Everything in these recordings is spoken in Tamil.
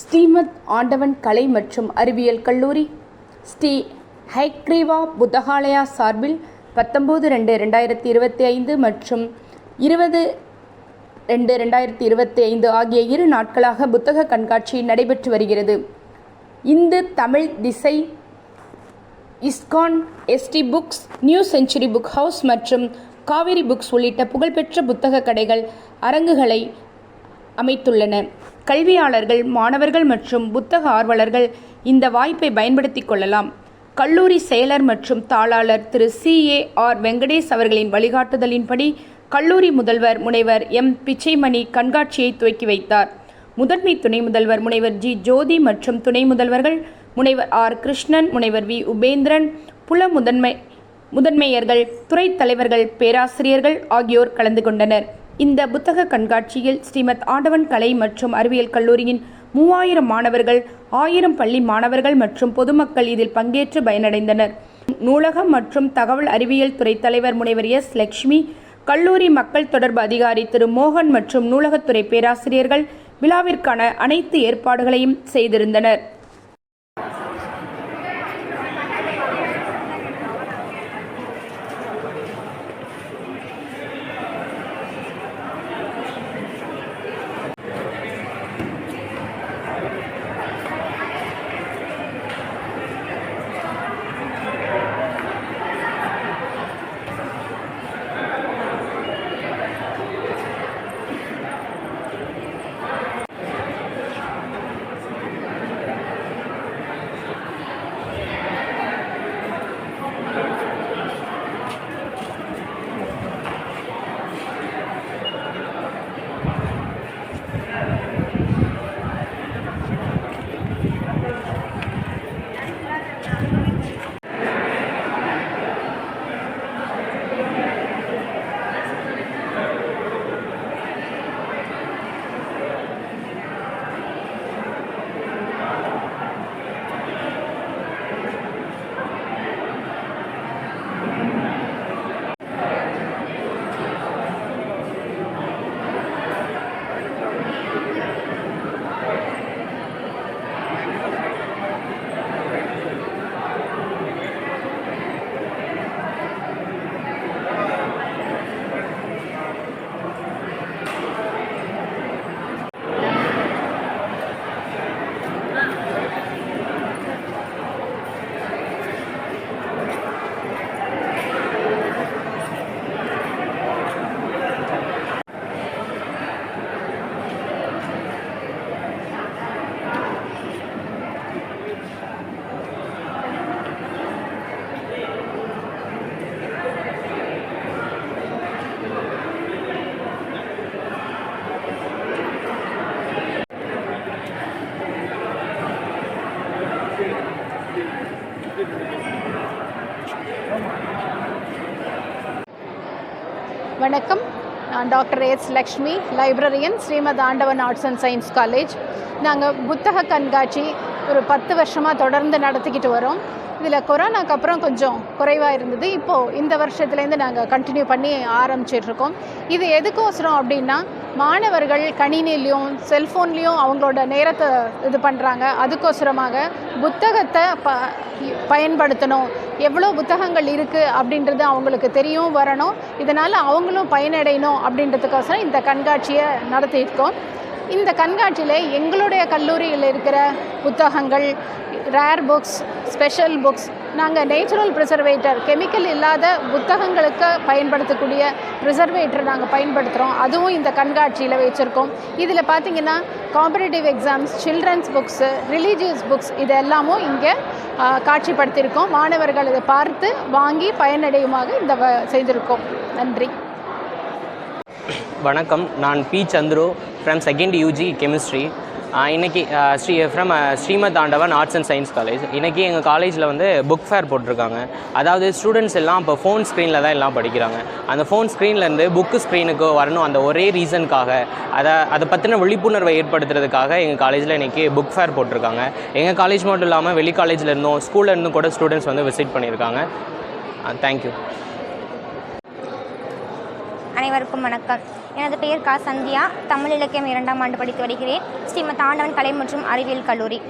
ஸ்ரீமத் ஆண்டவன் கலை மற்றும் அறிவியல் கல்லூரி. ஸ்ரீ ஹைக்ரீவா புத்தகாலயா சார்பில் பத்தொம்போது ரெண்டு ரெண்டாயிரத்தி இருபத்தி ஐந்து மற்றும் இருபது ரெண்டு ரெண்டாயிரத்தி இருபத்தி ஐந்து ஆகிய இரு நாட்களாக புத்தக கண்காட்சி நடைபெற்று வருகிறது. Hindu Tamil Thisai ISKCON SD books new century book house மற்றும் காவிரி புக்ஸ் உள்ளிட்ட புகழ்பெற்ற புத்தக கடைகள் அரங்குகளை அமைத்துள்ளன. கல்வியாளர்கள் மாணவர்கள் மற்றும் புத்தக ஆர்வலர்கள் இந்த வாய்ப்பை பயன்படுத்தி கொள்ளலாம். கல்லூரி செயலர் மற்றும் தாளாளர் Thiru C. A. R. Venkatesh அவர்களின் வழிகாட்டுதலின்படி கல்லூரி முதல்வர் முனைவர் எம். பிச்சைமணி கண்காட்சியை துவக்கி வைத்தார். முதன்மை துணை முதல்வர் முனைவர் ஜி. ஜோதி மற்றும் துணை முதல்வர்கள் முனைவர் ஆர். கிருஷ்ணன் முனைவர் வி. உபேந்திரன் புல முதன்மை முதன்மையர்கள் துறைத் தலைவர்கள் பேராசிரியர்கள் ஆகியோர் கலந்து கொண்டனர். இந்த புத்தக கண்காட்சியில் ஸ்ரீமத் ஆண்டவன் கலை மற்றும் அறிவியல் கல்லூரியின் மூவாயிரம் மாணவர்கள் ஆயிரம் பள்ளி மாணவர்கள் மற்றும் பொதுமக்கள் இதில் பங்கேற்று பயனடைந்தனர். நூலகம் மற்றும் தகவல் அறிவியல் துறை தலைவர் முனைவர் எஸ். லக்ஷ்மி கல்லூரி மக்கள் தொடர்பு அதிகாரி திரு. மோகன் மற்றும் நூலகத்துறை பேராசிரியர்கள் விழாவிற்கான அனைத்து ஏற்பாடுகளையும் செய்திருந்தனர். வணக்கம். நான் doctor S Lakshmi librarian Srimad Andavan arts and science college. நாங்கள் புத்தக கண்காட்சி ஒரு பத்து வருஷமாக தொடர்ந்து நடத்திக்கிட்டு வரோம். இதில் கொரோனாக்கு அப்புறம் கொஞ்சம் குறைவாக இருந்தது. இப்போது இந்த வருஷத்துலேருந்து நாங்கள் கண்டினியூ பண்ணி ஆரம்பிச்சிட்ருக்கோம். இது எதுக்கோசரம் அப்படின்னா மாணவர்கள் கணினிலையும் செல்ஃபோன்லேயும் அவங்களோட நேரத்தை இது பண்ணுறாங்க அதுக்கோசரமாக புத்தகத்தை ப பயன்படுத்தணும். எவ்வளோ புத்தகங்கள் இருக்குது அப்படின்றது அவங்களுக்கு தெரியவும் வரணும். இதனால் அவங்களும் பயனடையணும் அப்படின்றதுக்கோசரம் இந்த கண்காட்சியை நடத்தியிருக்கோம். இந்த கண்காட்சியில் எங்களுடைய கல்லூரியில் இருக்கிற புத்தகங்கள் ரேர் புக்ஸ் ஸ்பெஷல் புக்ஸ் நாங்கள் நேச்சுரல் ப்ரிசர்வேட்டர் கெமிக்கல் இல்லாத புத்தகங்களுக்கு பயன்படுத்தக்கூடிய ப்ரிசர்வேட்டர் நாங்கள் பயன்படுத்துகிறோம் அதுவும் இந்த கண்காட்சியில் வச்சுருக்கோம். இதில் பார்த்தீங்கன்னா competitive exams children's books religious books இது எல்லாமும் இங்கே காட்சிப்படுத்தியிருக்கோம். மாணவர்கள் இதை பார்த்து வாங்கி பயனடையுமாக இந்த வ- செய்திருக்கோம். நன்றி. வணக்கம். நான் P Chandru from second UG chemistry இன்னைக்கு Sri from Srimad Andavan arts and science college இன்றைக்கி எங்கள் காலேஜில் வந்து புக் ஃபேர் போட்டிருக்காங்க. அதாவது ஸ்டூடெண்ட்ஸ் எல்லாம் இப்போ ஃபோன் ஸ்க்ரீனில் தான் எல்லாம் படிக்கிறாங்க. அந்த ஃபோன் ஸ்க்ரீன்லேருந்து புக்கு ஸ்க்ரீனுக்கு வரணும் அந்த ஒரே ரீசனுக்காக அதை அதை பற்றின விழிப்புணர்வை ஏற்படுத்துறதுக்காக எங்கள் காலேஜில் இன்றைக்கி புக் ஃபேர் போட்டிருக்காங்க. எங்கள் காலேஜ் மட்டும் இல்லாமல் வெளி காலேஜில் இருந்தும் ஸ்கூல்ல இருந்தும் கூட ஸ்டூடெண்ட்ஸ் வந்து விசிட் பண்ணியிருக்காங்க. தேங்க்யூ அனைவருக்கும் வணக்கம். எனது பெயர் கா. சந்தியா. தமிழ் இலக்கியம் இரண்டாம் ஆண்டு படித்து வருகிறேன். ஸ்ரீமத் ஆண்டவன் கலை மற்றும் அறிவியல் கல்லூரி.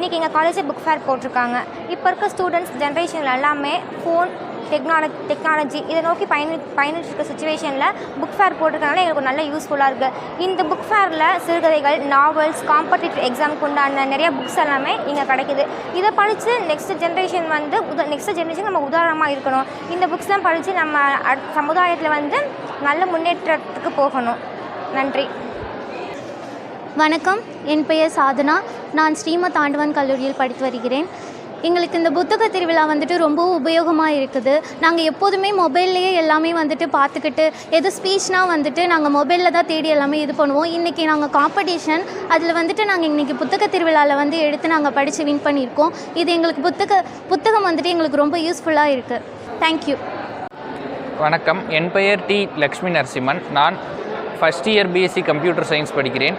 இன்றைக்கி எங்கள் காலேஜில் புக் ஃபேர் போட்டிருக்காங்க. இப்போ இருக்க ஸ்டூடெண்ட்ஸ் ஜென்ரேஷன் எல்லாமே ஃபோன் டெக்னாலஜி டெக்னாலஜி இதை நோக்கி பயணி பயணிச்சிருக்க இருக்க சுச்சுவேஷனில் புக் ஃபேர் போட்டிருக்கனால எங்களுக்கு நல்ல யூஸ்ஃபுல்லாக இருக்குது இந்த புக் ஃபேரில் சிறுகதைகள் நாவல்ஸ் காம்படிட்டிவ் எக்ஸாமுக்கு உண்டான நிறைய புக்ஸ் எல்லாமே இங்கே கிடைக்குது. இதை படித்து நெக்ஸ்ட் ஜென்ரேஷன் வந்து உத நெக்ஸ்ட் ஜென்ரேஷன் நம்ம உதாரணமாக இருக்கணும். இந்த புக்ஸ்லாம் படித்து நம்ம அட்- சமுதாயத்தில் வந்து நல்ல முன்னேற்றத்துக்கு போகணும். நன்றி. வணக்கம். என் பெயர் சாதனா. நான் ஸ்ரீமத் ஆண்டவன் கல்லூரியில் படித்து வருகிறேன். எங்களுக்கு இந்த புத்தக திருவிழா வந்துட்டு ரொம்ப உபயோகமாக இருக்குது. நாங்கள் எப்போதுமே மொபைல்லையே எல்லாமே வந்துட்டு பார்த்துக்கிட்டு எது ஸ்பீச்னால் வந்துட்டு நாங்கள் மொபைலில் தான் தேடி எல்லாமே இது பண்ணுவோம். இன்றைக்கி நாங்கள் காம்படிஷன் அதில் வந்துட்டு நாங்கள் இன்றைக்கி புத்தக திருவிழாவில் வந்து எடுத்து நாங்கள் படித்து வின் பண்ணியிருக்கோம். இது எங்களுக்கு புத்தக புத்தகம் வந்துட்டு எங்களுக்கு ரொம்ப யூஸ்ஃபுல்லாக இருக்குது தேங்க்யூ வணக்கம். என் பெயர் டி. லக்ஷ்மி நரசிம்மன். நான் first year BSc computer science படிக்கிறேன்.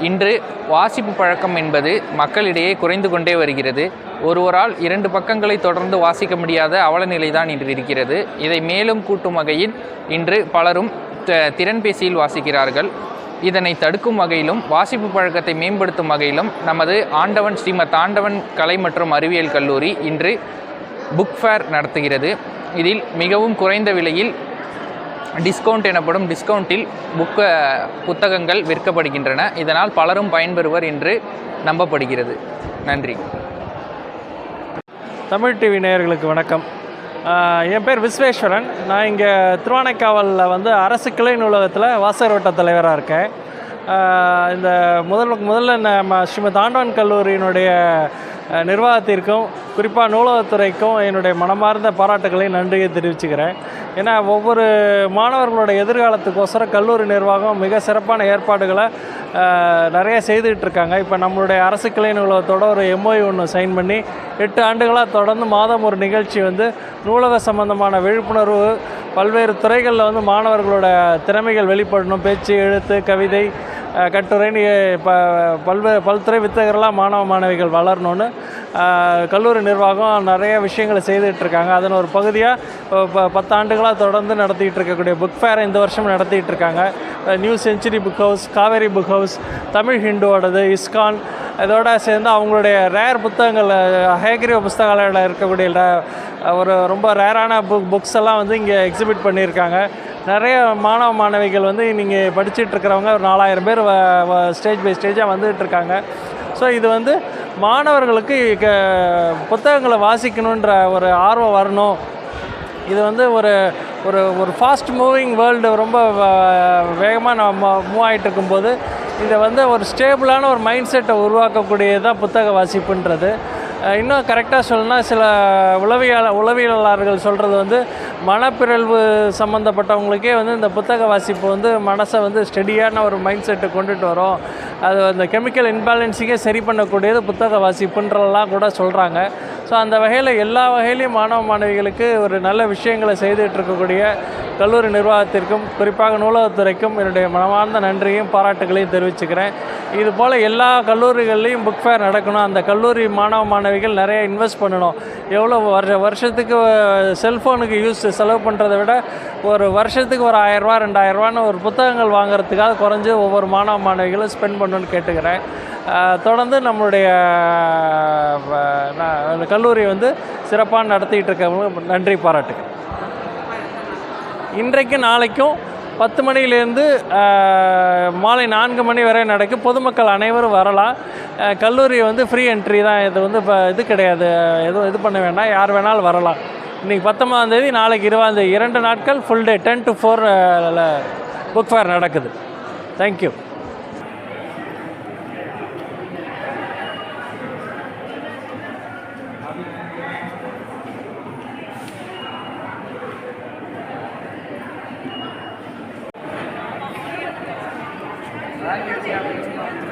இன்று வாசிப்பு பழக்கம் என்பது மக்களிடையே குறைந்து கொண்டே வருகிறது. ஒருவரால் இரண்டு பக்கங்களை தொடர்ந்து வாசிக்க முடியாத அவல நிலைதான் இன்று இருக்கிறது. இதை மேலும் கூட்டும் வகையில் இன்று பலரும் த- திறன்பேசியில் வாசிக்கிறார்கள். இதனை தடுக்கும் வகையிலும் வாசிப்பு பழக்கத்தை மேம்படுத்தும் வகையிலும் நமது ஆண்டவன் ஸ்ரீமத் ஆண்டவன் கலை மற்றும் அறிவியல் கல்லூரி இன்று புக் ஃபேர் நடத்துகிறது. இதில் மிகவும் குறைந்த விலையில் டிஸ்கவுண்ட் எனப்படும் டிஸ்கவுண்டில் புக்க புத்தகங்கள் விற்கப்படுகின்றன. இதனால் பலரும் பயன்பெறுவர் என்று நம்பப்படுகிறது. நன்றி. தமிழ் டிவி நேயர்களுக்கு வணக்கம். என் பேர் விஸ்வேஸ்வரன். நான் இங்கே திருவானைக்காவலில் வந்து அரசு கிளை நூலகத்தில் வாசகர் வட்ட தலைவராக இருக்கேன். இந்த முதல் முதல்ல நம்ம ஸ்ரீமத் ஆண்டவன் கல்லூரியினுடைய நிர்வாகத்திற்கும் குறிப்பாக நூலகத்துறைக்கும் என்னுடைய மனமார்ந்த பாராட்டுகளை நன்றியை தெரிவிச்சுக்கிறேன். ஏன்னா ஒவ்வொரு மாணவர்களோட எதிர்காலத்துக்கோசரம் கல்லூரி நிர்வாகம் மிக சிறப்பான ஏற்பாடுகளை நிறைய செய்துகிட்டு இருக்காங்க இப்போ நம்மளுடைய அரசு கிளை நூலகத்தோட ஒரு எம்ஓஐ ஒன்று சைன் பண்ணி எட்டு ஆண்டுகளாக தொடர்ந்து மாதம் ஒரு நிகழ்ச்சி வந்து நூலக சம்பந்தமான விழிப்புணர்வு பல்வேறு துறைகளில் வந்து மாணவர்களோட திறமைகள் வெளிப்படணும். பேச்சு எழுத்து கவிதை கட்டுரைன்னு ப பல்வேறு பல்துறை வித்தகர்களாக மாணவ மாணவிகள் வளரணும்னு கல்லூரி நிர்வாகம் நிறைய விஷயங்களை செய்துட்டு இருக்காங்க அதன் ஒரு பகுதியாக இப்போ பத்தாண்டுகளாக தொடர்ந்து நடத்திட்டு இருக்கக்கூடிய புக் ஃபேரை இந்த வருஷம் நடத்திட்டு இருக்காங்க. New century book house Kaveri book house Tamil ஹிண்டுவோடது ISKCON இதோட சேர்ந்து அவங்களுடைய ரேர் புத்தகங்கள் அஹ், ஹேகிரிய புஸ்தகாலயில் இருக்கக்கூடிய ஒரு ரொம்ப ரேரான புக் புக்ஸ் எல்லாம் வந்து இங்கே எக்ஸிபிட் பண்ணியிருக்காங்க. நிறைய மாணவ மாணவிகள் வந்து நீங்கள் படிச்சுட்டு இருக்கிறவங்க ஒரு நாலாயிரம் பேர் ஸ்டேஜ் பை ஸ்டேஜாக வந்துகிட்ருக்காங்க இருக்காங்க. ஸோ இது வந்து மாணவர்களுக்கு புத்தகங்களை வாசிக்கணுன்ற ஒரு ஆர்வம் வரணும். இது வந்து ஒரு ஒரு ஒரு ஃபாஸ்ட் மூவிங் வேர்ல்டு ரொம்ப வேகமாக நம்ம மூவ் ஆகிட்டு இருக்கும்போது இதை வந்து ஒரு ஸ்டேபிளான ஒரு மைண்ட் செட்டை உருவாக்கக்கூடியது தான் புத்தக வாசிப்புன்றது. இன்னும் கரெக்டாக சொல்லணும்னா சில உளவியல உளவியலாளர்கள் சொல்கிறது வந்து மனப்பிறழ்வு சம்மந்தப்பட்டவங்களுக்கே வந்து இந்த புத்தக வாசிப்பு வந்து மனசை வந்து ஸ்டெடியான ஒரு மைண்ட் செட்டை கொண்டுட்டு வரும். அது அந்த கெமிக்கல் இன்பேலன்ஸிங்கே சரி பண்ணக்கூடியது புத்தக வாசிப்புன்றலாம் கூட சொல்கிறாங்க ஸோ அந்த வகையில் எல்லா வகையிலையும் மாணவ மாணவிகளுக்கு ஒரு நல்ல விஷயங்களை செய்துகிட்டு இருக்கக்கூடிய கல்லூரி நிர்வாகத்திற்கும் குறிப்பாக நூலகத்துறைக்கும் என்னுடைய மனமார்ந்த நன்றியும் பாராட்டுகளையும் தெரிவிச்சுக்கிறேன். இது போல் எல்லா கல்லூரிகள்லேயும் புக் ஃபேர் நடக்கணும். அந்த கல்லூரி மாணவ மாணவிகள் நிறைய இன்வெஸ்ட் பண்ணணும். எவ்வளோ வருஷ வருஷத்துக்கு செல்ஃபோனுக்கு யூஸ் செலவு பண்ணுறதை விட ஒரு வருஷத்துக்கு ஒரு ஆயிரரூவா ரெண்டாயிரரூவான்னு ஒரு புத்தகங்கள் வாங்குறதுக்காக குறைஞ்சு ஒவ்வொரு மாணவ மாணவிகளும் ஸ்பெண்ட் பண்ணணும்னு கேட்டுக்கிறேன். தொடர்ந்து நம்மளுடைய அந்த கல்லூரி வந்து சிறப்பாக நடத்திட்டு இருக்கவங்களுக்கு நன்றி பாராட்டுகள் இன்றைக்கு நாளைக்கும் பத்து மணியிலேருந்து மாலை நான்கு மணி வரை நடக்கும் பொதுமக்கள் அனைவரும் வரலாம். கல்லூரி வந்து ஃப்ரீ என்ட்ரி தான். இது வந்து இப்போ இது கிடையாது. எதுவும் இது பண்ண வேண்டாம். யார் வேணாலும் வரலாம். இன்றைக்கி பத்தொம்பதாம் தேதி நாளைக்கு இருபதாம் தேதி. இரண்டு நாட்கள் full day ten to four book fair நடக்குது. Thank you Five years average.